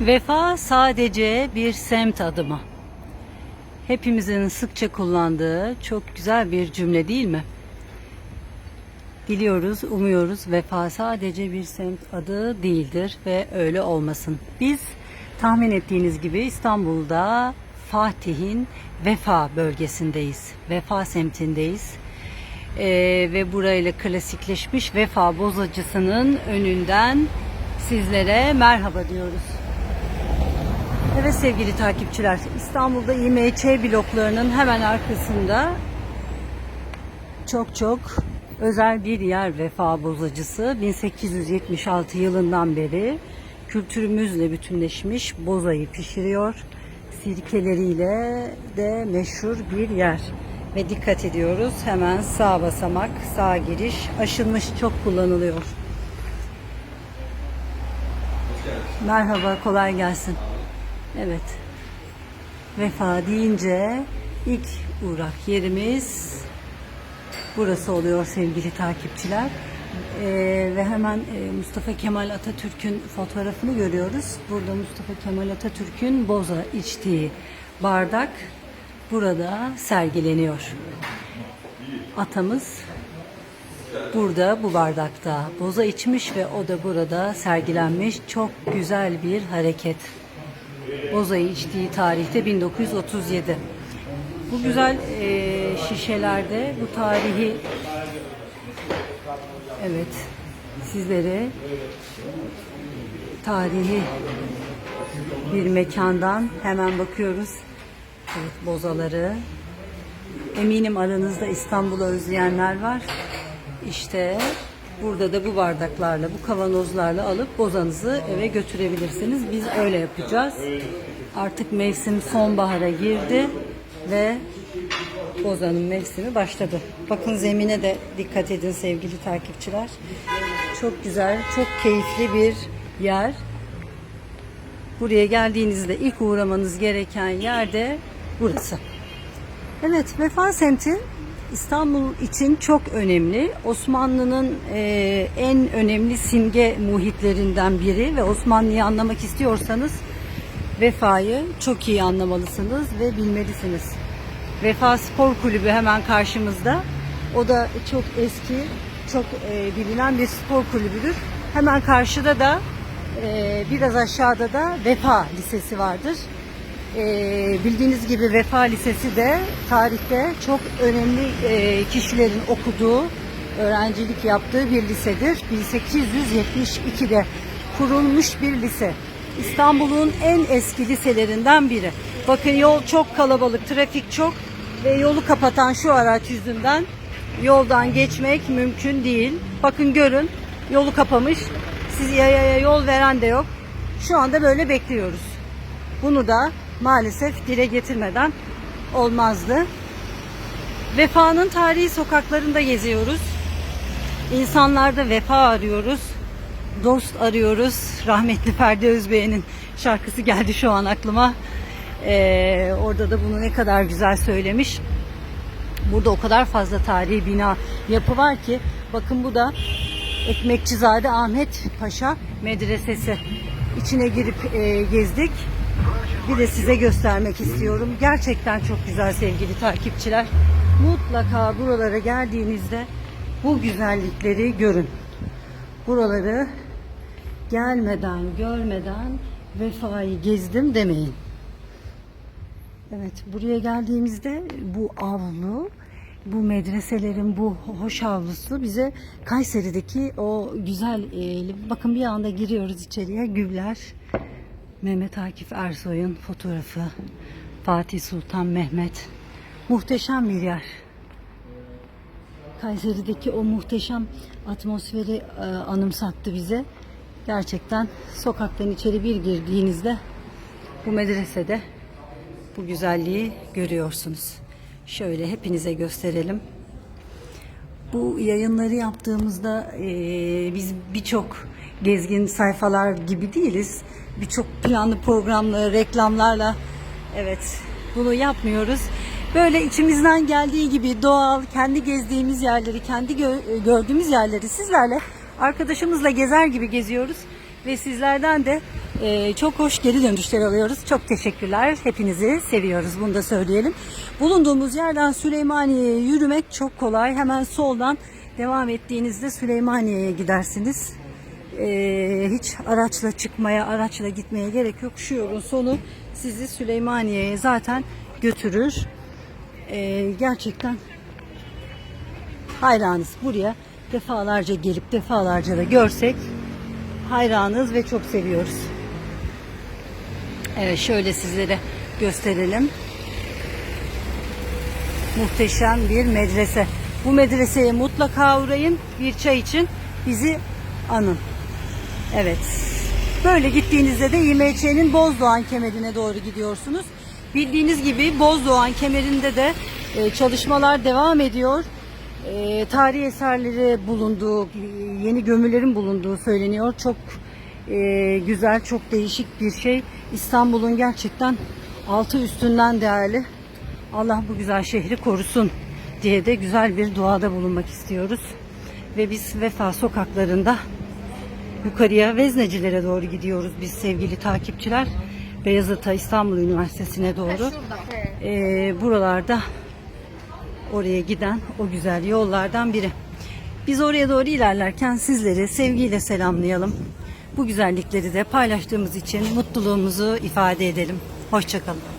Vefa sadece bir semt adı mı? Hepimizin sıkça kullandığı çok güzel bir cümle değil mi? Diliyoruz, umuyoruz vefa sadece bir semt adı değildir ve öyle olmasın. Biz tahmin ettiğiniz gibi İstanbul'da Fatih'in Vefa bölgesindeyiz. Vefa semtindeyiz. Ee, ve burayla klasikleşmiş Vefa bozacısının önünden sizlere merhaba diyoruz. Evet sevgili takipçiler, İstanbul'da İMÇ bloklarının hemen arkasında çok çok özel bir yer Vefa Bozacısı. 1876 yılından beri kültürümüzle bütünleşmiş bozayı pişiriyor. Sirkeleriyle de meşhur bir yer. Ve dikkat ediyoruz hemen sağ basamak, sağ giriş aşılmış çok kullanılıyor. Merhaba, kolay gelsin. Evet. Vefa deyince ilk uğrak yerimiz burası oluyor sevgili takipçiler. Ee, ve hemen e, Mustafa Kemal Atatürk'ün fotoğrafını görüyoruz. Burada Mustafa Kemal Atatürk'ün boza içtiği bardak burada sergileniyor. Atamız burada bu bardakta boza içmiş ve o da burada sergilenmiş. Çok güzel bir hareket. Boza'yı içtiği tarihte 1937. Bu güzel e, şişelerde bu tarihi evet sizlere tarihi bir mekandan hemen bakıyoruz. Evet bozaları. Eminim aranızda İstanbul'u özleyenler var. İşte burada da bu bardaklarla, bu kavanozlarla alıp bozanızı eve götürebilirsiniz. Biz öyle yapacağız. Artık mevsim sonbahara girdi ve bozanın mevsimi başladı. Bakın zemine de dikkat edin sevgili takipçiler. Çok güzel, çok keyifli bir yer. Buraya geldiğinizde ilk uğramanız gereken yer de burası. Evet, Vefa semti İstanbul için çok önemli. Osmanlı'nın e, en önemli simge muhitlerinden biri ve Osmanlı'yı anlamak istiyorsanız Vefa'yı çok iyi anlamalısınız ve bilmelisiniz. Vefa Spor Kulübü hemen karşımızda. O da çok eski, çok e, bilinen bir spor kulübüdür. Hemen karşıda da e, biraz aşağıda da Vefa Lisesi vardır. Ee, bildiğiniz gibi Vefa Lisesi de tarihte çok önemli e, kişilerin okuduğu, öğrencilik yaptığı bir lisedir. 1872'de kurulmuş bir lise. İstanbul'un en eski liselerinden biri. Bakın yol çok kalabalık, trafik çok ve yolu kapatan şu araç yüzünden yoldan geçmek mümkün değil. Bakın görün yolu kapamış. Siz yayaya yol veren de yok. Şu anda böyle bekliyoruz. Bunu da maalesef dile getirmeden olmazdı. Vefa'nın tarihi sokaklarında geziyoruz. İnsanlarda vefa arıyoruz. Dost arıyoruz. Rahmetli Ferdi Özbey'in şarkısı geldi şu an aklıma. Ee, orada da bunu ne kadar güzel söylemiş. Burada o kadar fazla tarihi bina yapı var ki bakın bu da Ekmekçizade Ahmet Paşa Medresesi. İçine girip e, gezdik. Bir de size göstermek istiyorum. Gerçekten çok güzel sevgili takipçiler. Mutlaka buralara geldiğinizde bu güzellikleri görün. Buraları gelmeden, görmeden vefayı gezdim demeyin. Evet, buraya geldiğimizde bu avlu, bu medreselerin bu hoş avlusu bize Kayseri'deki o güzel, e, bakın bir anda giriyoruz içeriye, güller, Mehmet Akif Ersoy'un fotoğrafı, Fatih Sultan Mehmet, muhteşem bir yer. Kayseri'deki o muhteşem atmosferi e, anımsattı bize. Gerçekten sokaktan içeri bir girdiğinizde bu medresede bu güzelliği görüyorsunuz. Şöyle hepinize gösterelim. Bu yayınları yaptığımızda e, biz birçok gezgin sayfalar gibi değiliz. Birçok planlı programlı reklamlarla evet bunu yapmıyoruz. Böyle içimizden geldiği gibi doğal, kendi gezdiğimiz yerleri, kendi gö- gördüğümüz yerleri sizlerle arkadaşımızla gezer gibi geziyoruz ve sizlerden de Ee, çok hoş geri dönüşler alıyoruz. Çok teşekkürler. Hepinizi seviyoruz. Bunu da söyleyelim. Bulunduğumuz yerden Süleymaniye'ye yürümek çok kolay. Hemen soldan devam ettiğinizde Süleymaniye'ye gidersiniz. Ee, hiç araçla çıkmaya, araçla gitmeye gerek yok. Şu yolun sonu sizi Süleymaniye'ye zaten götürür. Ee, gerçekten hayranız. Buraya defalarca gelip defalarca da görsek hayranız ve çok seviyoruz. Evet şöyle sizlere gösterelim. Muhteşem bir medrese. Bu medreseye mutlaka uğrayın. Bir çay için bizi anın. Evet. Böyle gittiğinizde de İMÇ'nin Bozdoğan kemerine doğru gidiyorsunuz. Bildiğiniz gibi Bozdoğan kemerinde de e, çalışmalar devam ediyor. E, tarihi eserleri bulunduğu, yeni gömülerin bulunduğu söyleniyor. Çok e, güzel, çok değişik bir şey. İstanbul'un gerçekten altı üstünden değerli. Allah bu güzel şehri korusun diye de güzel bir duada bulunmak istiyoruz. Ve biz Vefa sokaklarında yukarıya Veznecilere doğru gidiyoruz biz sevgili takipçiler. Beyazıt'a İstanbul Üniversitesi'ne doğru. Ee, buralarda oraya giden o güzel yollardan biri. Biz oraya doğru ilerlerken sizleri sevgiyle selamlayalım. Bu güzellikleri de paylaştığımız için mutluluğumuzu ifade edelim. Hoşçakalın.